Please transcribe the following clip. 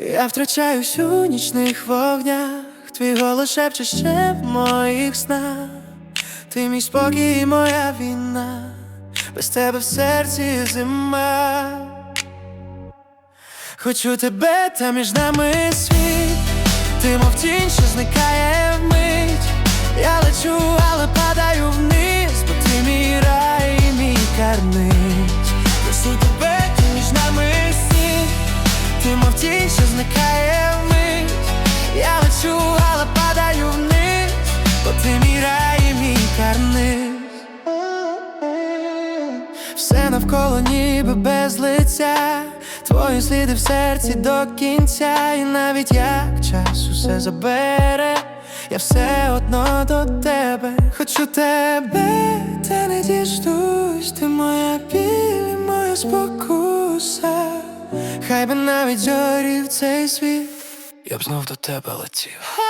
Я втрачаюсь у нічних вогнях, твій голос шепче ще в моїх снах. Ти мій спокій і моя війна, без тебе в серці зима. Хочу тебе, та між нами світ, ти мов тінь, що зникає Все навколо ніби без лиця, твої сліди в серці до кінця, і навіть як час усе забере, я все одно до тебе, хочу тебе, та не діждусь, ти моя біль, моя спокуса, хай би навіть зорів цей світ, я б знов до тебе летів.